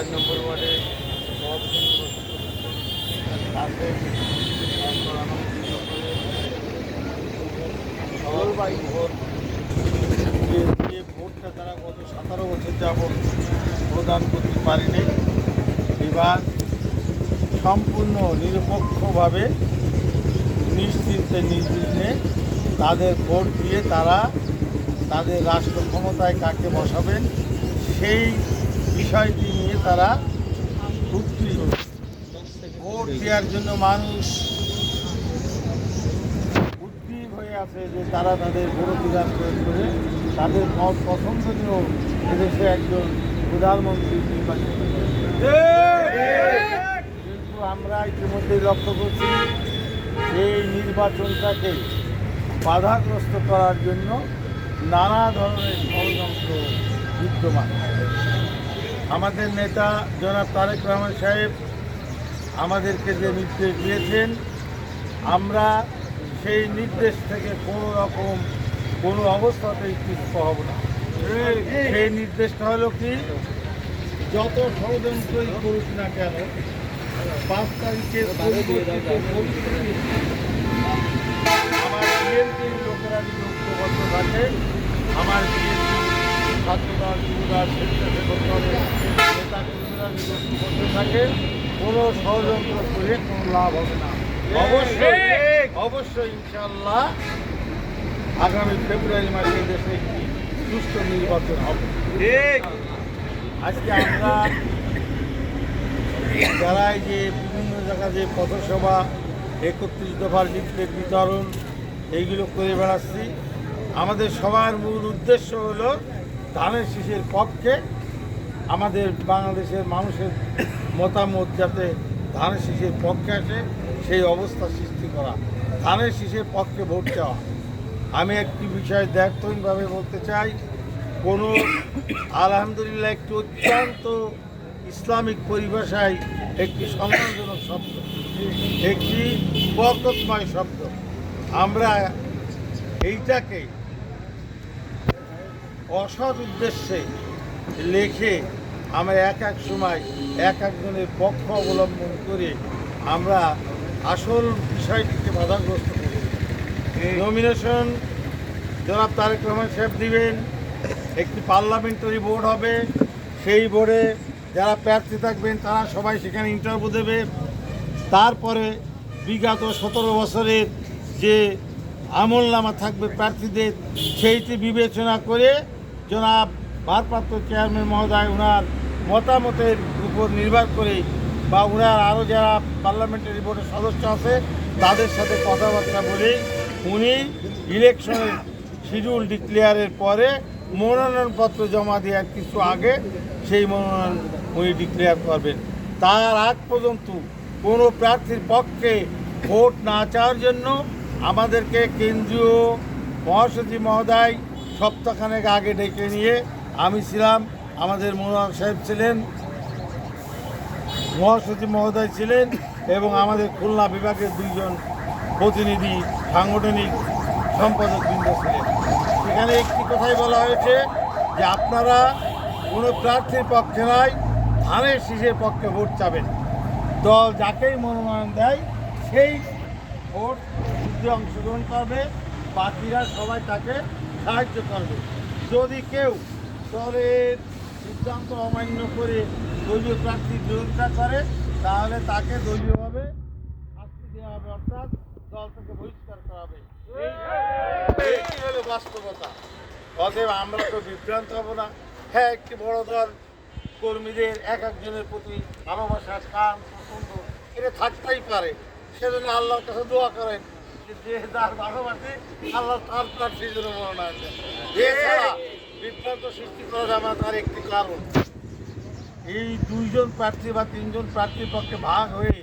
চার নম্বর ওয়ার্ডে ভোটটা তারা গত সতেরো বছর প্রদান করতে পারেনি এবার সম্পূর্ণ নিরপেক্ষভাবে, নিশ্চিন্তে, নির্বিঘ্নে তাদের ভোট দিয়ে তারা তাদের রাষ্ট্র ক্ষমতায় কাকে বসাবেন, সেই বিষয়টি তারা ভোট দেওয়ার জন্য মানুষ উদ্গ্রীব হয়ে আছে যে তারা তাদের ভোট অধিকার প্রয়োগ করে তাদের মত পছন্দনীয় এদেশে একজন প্রধানমন্ত্রী নির্বাচিত কিন্তু আমরা ইতিমধ্যে লক্ষ্য করছি এই নির্বাচনটাকে বাধাগ্রস্ত করার জন্য নানা ধরনের ষড়যন্ত্র বিদ্যমান। আমাদের নেতা জনাব তারেক রহমান সাহেব আমাদেরকে যে নির্দেশ দিয়েছেন, আমরা সেই নির্দেশ থেকে কোনো রকম কোনো অবস্থাতেই পিছু হব না। সেই নির্দেশটা হলো কি, যত ষড়যন্ত্রই করুক না কেন, পাঁচ তারিখে আমার বিএনপির লোকেরা যদি ঐক্যবদ্ধ থাকে, আমার বিএনপি ছাত্রদল যুবদল থাকে কোনো ষড়যন্ত্র করে কোনো লাভ হবে না। অবশ্যই। অবশ্যই ইনশাল্লাহ আগামী ফেব্রুয়ারি মাসে দেশে একটি সুষ্ঠু নির্বাচন হবে। আজকে আমরা যারা যে বিভিন্ন জায়গায় যে পথসভা একত্রিশ দফার লিফলেট বিতরণ এইগুলো করে বেড়াচ্ছি। আমাদের সবার মূল উদ্দেশ্য হলো ধানের শীষের পক্ষে আমাদের বাংলাদেশের মানুষের মতামত যাতে ধানের শীষের পক্ষে আসে, সেই অবস্থা সৃষ্টি করা। ধানের শীষের পক্ষে ভোট চাওয়া। আমি একটি বিষয় দ্ব্যর্থহীনভাবে বলতে চাই, কোনো আলহামদুলিল্লাহ একটি অত্যন্ত ইসলামিক পরিভাষায় একটি সম্মানজনক শব্দ, একটি বরকতময় শব্দ। আমরা এইটাকে অসৎ উদ্দেশ্যে লেখে আমরা এক এক সময় এক একজনের পক্ষ অবলম্বন করে আমরা আসল বিষয়টিকে বাধাগ্রস্ত করি। নমিনেশন জনাব তারেক রহমান সাহেব দিবেন একটি পার্লামেন্টারি বোর্ড হবে সেই বোর্ডে যারা প্রার্থী থাকবেন তারা সবাই সেখানে ইন্টারভিউ দেবে। তারপরে বিগত সতেরো বছরের যে আমলনামা থাকবে প্রার্থীদের সেইটি বিবেচনা করে জনাব ভারপ্রাপ্ত চেয়ারম্যান মহোদয় ওনার মতামতের উপর নির্ভর করে বা ওনার আরও যারা পার্লামেন্টারি বোর্ডের সদস্য আছে, তাদের সাথে কথাবার্তা বলে উনি ইলেকশনের শিডিউল ডিক্লেয়ারের পরে মনোনয়নপত্র জমা দেওয়ার কিছু আগে সেই মনোনয়ন উনি ডিক্লেয়ার করবেন। তার আগ পর্যন্ত কোনো প্রার্থীর পক্ষে ভোট না চাওয়ার জন্য আমাদেরকে কেন্দ্রীয় মহাসচিব মহোদয় সপ্তাহখানেক আগে ডেকে নিয়ে আমি ছিলাম, আমাদের মনোহর সাহেব ছিলেন, মহাসচিব মহোদয় ছিলেন এবং আমাদের খুলনা বিভাগের দুইজন প্রতিনিধি, সাংগঠনিক সম্পাদক বৃন্দ ছিলেন। সেখানে একটি কথাই বলা হয়েছে যে আপনারা কোনো প্রার্থীর পক্ষে নয় ধানের শীষের পক্ষে ভোট চাবেন। দল যাকেই মনোনয়ন দেয়, সেই ভোট অংশগ্রহণ করবে, বাকিরা সবাই তাকে সাহায্য করবে। যদি কেউ দলের সিদ্ধান্ত অমান্য করে দলীয় প্রার্থীর বিরোধিতা করে, তাহলে তাকে দলীয়ভাবে শাস্তি দেওয়া হবে, অর্থাৎ দল থেকে বহিষ্কার করা হবে। এই- বাস্তবতা। অতএব আমরা তো বিভ্রান্ত হব না। হ্যাঁ একটি বড় দল কর্মীদের এক একজনের প্রতি ভালোবাসা কান পছন্দ, এটা থাকতেই পারে। সেজন্য আল্লাহর কাছে দোয়া করেন যে যে যার ভালোবাসে আল্লাহ তার প্রার্থীর জন্য মনোনয়ন দেন এছাড়া বিভ্রান্ত সৃষ্টি করা যাবে তার একটি কারণ। এই দুইজন প্রার্থী বা তিনজন প্রার্থীর পক্ষে ভাগ হয়ে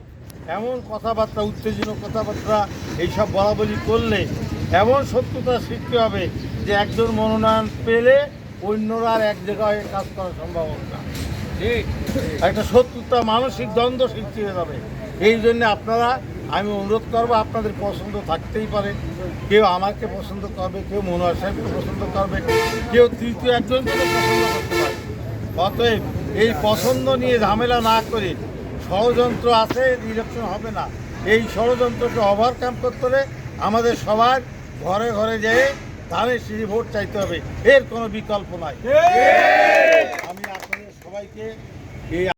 এমন কথাবার্তা উত্তেজনক কথাবার্তা এইসব বলা বলি করলে এমন শত্রুতা সৃষ্টি হবে যে একজন মনোনয়ন পেলে অন্যরা আর এক জায়গায় কাজ করা সম্ভব হবে না একটা শত্রুতা মানসিক দ্বন্দ্ব সৃষ্টি হয়ে যাবে। এই জন্য আপনারা আমি অনুরোধ করব আপনাদের পছন্দ থাকতেই পারে। কেউ আমাকে পছন্দ করবে কেউ মনোহর সাহেবকে পছন্দ করবে কেউ তৃতীয় একজনকে পছন্দ করতে পারে। অতএব এই পছন্দ নিয়ে ঝামেলা না করে ষড়যন্ত্র আছে ইলেকশন হবে না। এই ষড়যন্ত্রকে ওভারকাম করতে হলে আমাদের সবার ঘরে ঘরে যেয়ে ধানের সিঁড়ি ভোট চাইতে হবে। এর কোনো বিকল্প নাই। আমি আপনাদের সবাইকে এই